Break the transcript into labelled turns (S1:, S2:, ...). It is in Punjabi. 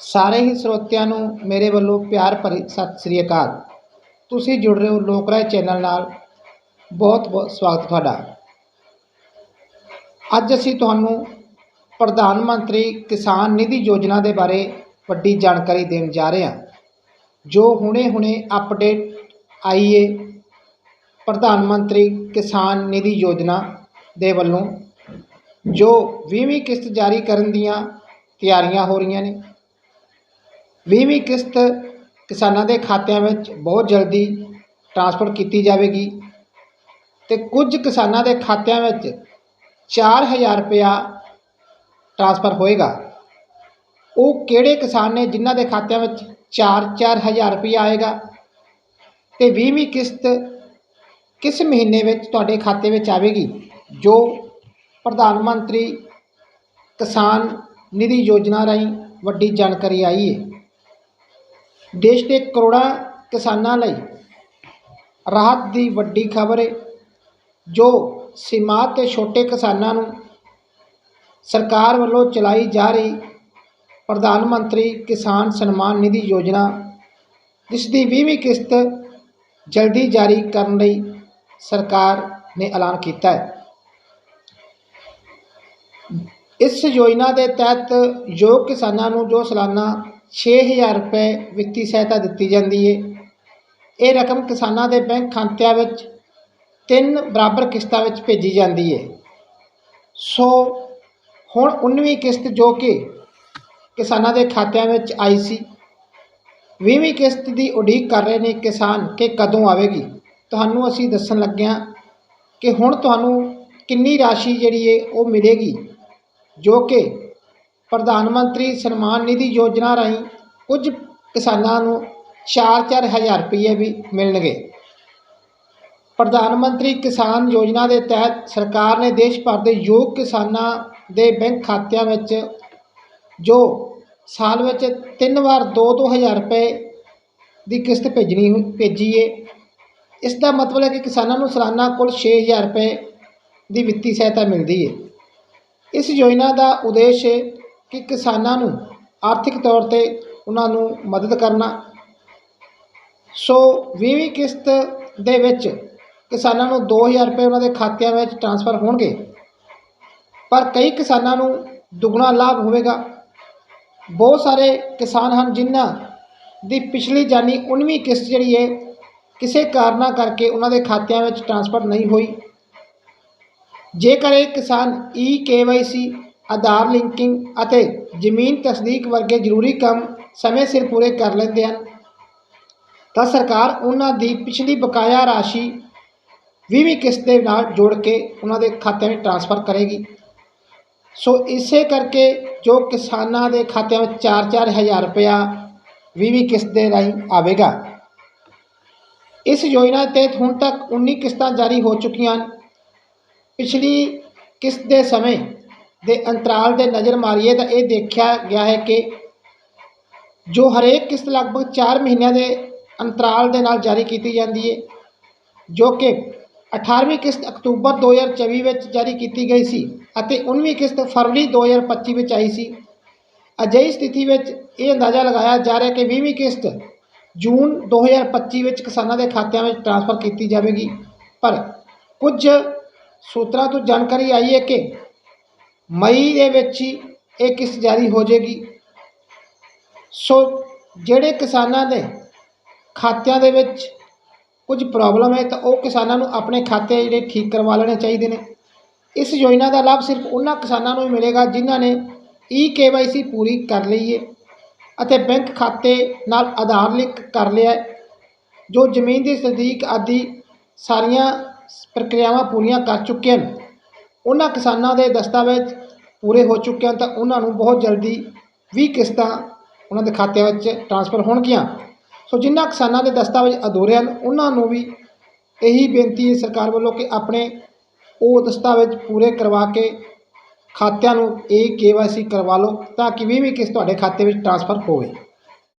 S1: ਸਾਰੇ ਹੀ ਸਰੋਤਿਆਂ ਨੂੰ ਮੇਰੇ ਵੱਲੋਂ ਪਿਆਰ ਭਰੀ ਸਤਿ ਸ੍ਰੀ ਅਕਾਲ। ਤੁਸੀਂ ਜੁੜ ਰਹੇ ਹੋ ਲੋਕ ਰਾਏ ਚੈਨਲ ਨਾਲ। ਬਹੁਤ ਬਹੁਤ ਸਵਾਗਤ ਤੁਹਾਡਾ। ਅੱਜ ਅਸੀਂ ਤੁਹਾਨੂੰ ਪ੍ਰਧਾਨ ਮੰਤਰੀ ਕਿਸਾਨ ਨਿਧੀ ਯੋਜਨਾ ਦੇ ਬਾਰੇ ਵੱਡੀ ਜਾਣਕਾਰੀ ਦੇਣ ਜਾ ਰਹੇ ਹਾਂ, ਜੋ ਹੁਣੇ-ਹੁਣੇ ਅਪਡੇਟ ਆਈ ਹੈ ਪ੍ਰਧਾਨ ਮੰਤਰੀ ਕਿਸਾਨ ਨਿਧੀ ਯੋਜਨਾ ਦੇ ਵੱਲੋਂ, ਜੋ 20ਵੀਂ ਕਿਸ਼ਤ ਜਾਰੀ ਕਰਨ ਦੀਆਂ ਤਿਆਰੀਆਂ ਹੋ ਰਹੀਆਂ ਨੇ। 20ਵੀਂ ਕਿਸ਼ਤ ਕਿਸਾਨਾਂ ਦੇ ਖਾਤਿਆਂ ਵਿੱਚ ਬਹੁਤ ਜਲਦੀ ਟ੍ਰਾਂਸਫਰ ਕੀਤੀ ਜਾਵੇਗੀ ਅਤੇ ਕੁਝ ਕਿਸਾਨਾਂ ਦੇ ਖਾਤਿਆਂ ਵਿੱਚ ਚਾਰ ਹਜ਼ਾਰ ਰੁਪਇਆ ਟ੍ਰਾਂਸਫਰ ਹੋਏਗਾ। ਉਹ ਕਿਹੜੇ ਕਿਸਾਨ ਨੇ ਜਿਨ੍ਹਾਂ ਦੇ ਖਾਤਿਆਂ ਵਿੱਚ 4-4 ਹਜ਼ਾਰ ਰੁਪਇਆ ਆਏਗਾ ਅਤੇ ਵੀਹਵੀਂ ਕਿਸ਼ਤ ਕਿਸ ਮਹੀਨੇ ਵਿੱਚ ਤੁਹਾਡੇ ਖਾਤੇ ਵਿੱਚ ਆਵੇਗੀ, ਜੋ ਪ੍ਰਧਾਨ ਮੰਤਰੀ ਕਿਸਾਨ ਨਿਧੀ ਯੋਜਨਾ ਰਾਹੀਂ ਵੱਡੀ ਜਾਣਕਾਰੀ ਆਈ ਹੈ ਦੇਸ਼ ਦੇ ਕਰੋੜਾਂ ਕਿਸਾਨਾਂ ਲਈ ਰਾਹਤ ਦੀ ਵੱਡੀ ਖਬਰ ਹੈ ਜੋ ਸੀਮਾਤ ਤੇ ਛੋਟੇ ਕਿਸਾਨਾਂ ਨੂੰ ਸਰਕਾਰ ਵੱਲੋਂ ਚਲਾਈ ਜਾ ਰਹੀ ਪ੍ਰਧਾਨ ਮੰਤਰੀ ਕਿਸਾਨ ਸਨਮਾਨ ਨਿਧੀ ਯੋਜਨਾ, ਜਿਸ ਦੀ 20ਵੀਂ ਕਿਸ਼ਤ ਜਲਦੀ ਜਾਰੀ ਕਰਨ ਲਈ ਸਰਕਾਰ ਨੇ ਐਲਾਨ ਕੀਤਾ ਹੈ। ਇਸ ਯੋਜਨਾ ਦੇ ਤਹਿਤ ਯੋਗ ਕਿਸਾਨਾਂ ਨੂੰ ਜੋ ਸਾਲਾਨਾ ਛੇ ਹਜ਼ਾਰ ਰੁਪਏ ਵਿੱਤੀ ਸਹਾਇਤਾ ਦਿੱਤੀ ਜਾਂਦੀ ਹੈ ਇਹ ਰਕਮ ਕਿਸਾਨਾਂ ਦੇ ਬੈਂਕ ਖਾਤਿਆਂ ਵਿੱਚ ਤਿੰਨ ਬਰਾਬਰ ਕਿਸ਼ਤਾਂ ਵਿੱਚ ਭੇਜੀ ਜਾਂਦੀ ਹੈ ਸੋ ਹੁਣ 19ਵੀਂ ਕਿਸ਼ਤ ਜੋ ਕਿ ਕਿਸਾਨਾਂ ਦੇ ਖਾਤਿਆਂ ਵਿੱਚ ਆਈ ਸੀ 20ਵੀਂ ਕਿਸ਼ਤ ਦੀ ਉਡੀਕ ਕਰ ਰਹੇ ਨੇ ਕਿਸਾਨ ਕਿ ਕਦੋਂ ਆਵੇਗੀ। ਤੁਹਾਨੂੰ ਅਸੀਂ ਦੱਸਣ ਲੱਗੇ ਹਾਂ ਕਿ ਹੁਣ ਤੁਹਾਨੂੰ ਕਿੰਨੀ ਰਾਸ਼ੀ ਜਿਹੜੀ ਹੈ ਉਹ ਮਿਲੇਗੀ, ਜੋ ਕਿ ਪ੍ਰਧਾਨ ਮੰਤਰੀ ਸਨਮਾਨ ਨਿਧੀ ਯੋਜਨਾ ਰਾਹੀਂ ਕੁਝ ਕਿਸਾਨਾਂ ਨੂੰ 4-4 ਹਜ਼ਾਰ ਰੁਪਏ ਵੀ ਮਿਲਣਗੇ। ਪ੍ਰਧਾਨ ਮੰਤਰੀ ਕਿਸਾਨ ਯੋਜਨਾ ਦੇ ਤਹਿਤ ਸਰਕਾਰ ਨੇ ਦੇਸ਼ ਭਰ ਦੇ ਯੋਗ ਕਿਸਾਨਾਂ ਦੇ ਬੈਂਕ ਖਾਤਿਆਂ ਵਿੱਚ, ਜੋ ਸਾਲ ਵਿੱਚ ਤਿੰਨ ਵਾਰ 2-2 ਹਜ਼ਾਰ ਰੁਪਏ ਦੀ ਕਿਸ਼ਤ ਭੇਜਣੀ ਭੇਜੀ ਹੈ ਇਸ ਦਾ ਮਤਲਬ ਹੈ ਕਿ ਕਿਸਾਨਾਂ ਨੂੰ ਸਾਲਾਨਾ ਕੁੱਲ 6000 ਰੁਪਏ ਦੀ ਵਿੱਤੀ ਸਹਾਇਤਾ ਮਿਲਦੀ ਹੈ ਇਸ ਯੋਜਨਾ ਦਾ ਉਦੇਸ਼ ਕਿ ਕਿਸਾਨਾਂ ਨੂੰ ਆਰਥਿਕ ਤੌਰ ਤੇ ਉਹਨਾਂ ਨੂੰ ਮਦਦ ਕਰਨਾ। ਸੋ 20ਵੀਂ ਕਿਸ਼ਤ ਦੇ ਵਿੱਚ ਕਿਸਾਨਾਂ ਨੂੰ 2000 ਰੁਪਏ ਉਹਨਾਂ ਦੇ ਖਾਤਿਆਂ ਵਿੱਚ ਟ੍ਰਾਂਸਫਰ ਹੋਣਗੇ। ਪਰ ਕਈ ਕਿਸਾਨਾਂ ਨੂੰ ਦੁੱਗਣਾ ਲਾਭ ਹੋਵੇਗਾ। ਬਹੁਤ ਸਾਰੇ ਕਿਸਾਨ ਹਨ ਜਿਨ੍ਹਾਂ ਦੀ ਪਿਛਲੀ ਜਾਨੀ 19ਵੀਂ ਕਿਸ਼ਤ ਜਿਹੜੀ ਹੈ ਕਿਸੇ ਕਾਰਨਾਂ ਕਰਕੇ ਉਹਨਾਂ ਦੇ ਖਾਤਿਆਂ ਵਿੱਚ ਟ੍ਰਾਂਸਫਰ ਨਹੀਂ ਹੋਈ। ਜੇਕਰ ਇਹ ਕਿਸਾਨ ਈ ਕੇਵਾਈਸੀ ਆਧਾਰ ਲਿੰਕਿੰਗ ਅਤੇ ਜ਼ਮੀਨ ਤਸਦੀਕ ਵਰਗੇ ਜ਼ਰੂਰੀ ਕੰਮ ਸਮੇਂ ਸਿਰ ਪੂਰੇ ਕਰ ਲੈਂਦੇ ਹਨ। ਤਾਂ ਸਰਕਾਰ ਉਹਨਾਂ ਦੀ ਪਿਛਲੀ ਬਕਾਇਆ ਰਾਸ਼ੀ 20ਵੀਂ ਕਿਸ਼ਤ ਦੇ ਨਾਲ ਜੋੜ ਕੇ ਉਹਨਾਂ ਦੇ ਖਾਤਿਆਂ ਵਿੱਚ ਟ੍ਰਾਂਸਫਰ ਕਰੇਗੀ। ਸੋ ਇਸੇ ਕਰਕੇ ਜੋ ਕਿਸਾਨਾਂ ਦੇ ਖਾਤਿਆਂ ਵਿੱਚ 4-4 ਹਜ਼ਾਰ ਰੁਪਇਆ 20ਵੀਂ ਕਿਸ਼ਤ ਦੇ ਰਾਹੀਂ ਆਵੇਗਾ। ਇਸ ਯੋਜਨਾ ਤਹਿਤ ਹੁਣ ਤੱਕ 19 ਕਿਸ਼ਤਾਂ ਜਾਰੀ ਹੋ ਚੁੱਕੀਆਂ ਹਨ। ਪਿਛਲੀ ਕਿਸ਼ਤ ਦੇ ਸਮੇਂ ਦੇ ਅੰਤਰਾਲ ਦੇ ਨਜ਼ਰ ਮਾਰੀਏ ਤਾਂ ਇਹ ਦੇਖਿਆ ਗਿਆ ਹੈ ਕਿ ਜੋ ਹਰੇਕ ਕਿਸ਼ਤ ਲਗਭਗ 4 ਮਹੀਨਿਆਂ ਦੇ ਅੰਤਰਾਲ ਦੇ ਨਾਲ ਜਾਰੀ ਕੀਤੀ ਜਾਂਦੀ ਹੈ, ਜੋ ਕਿ 18ਵੀਂ ਕਿਸ਼ਤ ਅਕਤੂਬਰ 2024 ਵਿੱਚ ਜਾਰੀ ਕੀਤੀ ਗਈ ਸੀ ਅਤੇ 19ਵੀਂ ਕਿਸ਼ਤ ਫਰਵਰੀ 2025 ਵਿੱਚ ਆਈ ਸੀ। ਅਜਿਹੀ ਸਥਿਤੀ ਵਿੱਚ ਇਹ ਅੰਦਾਜ਼ਾ ਲਗਾਇਆ ਜਾ ਰਿਹਾ ਕਿ 20ਵੀਂ ਕਿਸ਼ਤ ਜੂਨ 2025 ਵਿੱਚ ਕਿਸਾਨਾਂ ਦੇ ਖਾਤਿਆਂ ਵਿੱਚ ਟ੍ਰਾਂਸਫਰ ਕੀਤੀ ਜਾਵੇਗੀ। ਪਰ ਕੁਝ ਸੂਤਰਾਂ ਤੋਂ ਜਾਣਕਾਰੀ ਆਈ ਹੈ ਕਿ ਮਈ ਦੇ ਵਿੱਚ ਹੀ ਇਹ ਕਿਸ਼ਤ ਜਾਰੀ ਹੋ ਜਾਏਗੀ। ਸੋ ਜਿਹੜੇ ਕਿਸਾਨਾਂ ਦੇ ਖਾਤਿਆਂ ਦੇ ਵਿੱਚ ਕੁਝ ਪ੍ਰੋਬਲਮ ਹੈ ਤਾਂ ਉਹ ਕਿਸਾਨਾਂ ਨੂੰ ਆਪਣੇ ਖਾਤੇ ਜਿਹੜੇ ਠੀਕ ਕਰਵਾ ਲੈਣੇ ਚਾਹੀਦੇ ਨੇ। ਇਸ ਯੋਜਨਾ ਦਾ ਲਾਭ ਸਿਰਫ ਉਹਨਾਂ ਕਿਸਾਨਾਂ ਨੂੰ ਮਿਲੇਗਾ ਜਿਨ੍ਹਾਂ ਨੇ ਈ ਕੇਵਾਈਸੀ ਪੂਰੀ ਕਰ ਲਈ ਹੈ ਅਤੇ ਬੈਂਕ ਖਾਤੇ ਨਾਲ ਆਧਾਰ ਲਿੰਕ ਕਰ ਲਿਆ ਜੋ ਜ਼ਮੀਨ ਦੀ ਤਸਦੀਕ ਆਦਿ ਸਾਰੀਆਂ ਪ੍ਰਕਿਰਿਆਵਾਂ ਪੂਰੀਆਂ ਕਰ ਚੁੱਕੇ ਹਨ। ਉਹਨਾਂ ਕਿਸਾਨਾਂ ਦੇ ਦਸਤਾਵੇਜ਼ ਪੂਰੇ ਹੋ ਚੁੱਕੇ ਹਨ ਤਾਂ ਉਹਨਾਂ ਨੂੰ ਬਹੁਤ ਜਲਦੀ 20 ਕਿਸ਼ਤਾਂ ਉਹਨਾਂ ਦੇ ਖਾਤਿਆਂ ਵਿੱਚ ਟ੍ਰਾਂਸਫਰ ਹੋਣਗੀਆਂ। ਸੋ ਜਿਨ੍ਹਾਂ ਕਿਸਾਨਾਂ ਦੇ ਦਸਤਾਵੇਜ਼ ਅਧੂਰੇ ਹਨ, ਉਹਨਾਂ ਨੂੰ ਵੀ ਇਹੀ ਬੇਨਤੀ ਹੈ ਸਰਕਾਰ ਵੱਲੋਂ ਕਿ ਆਪਣੇ ਉਹ ਦਸਤਾਵੇਜ਼ ਪੂਰੇ ਕਰਵਾ ਕੇ ਖਾਤਿਆਂ ਨੂੰ ਇਹ ਕੇਵਾਈਸੀ ਕਰਵਾ ਲਓ ਤਾਂ ਕਿ 20ਵੀਂ ਕਿਸ਼ਤ ਤੁਹਾਡੇ ਖਾਤੇ ਵਿੱਚ ਟ੍ਰਾਂਸਫਰ ਹੋਵੇ।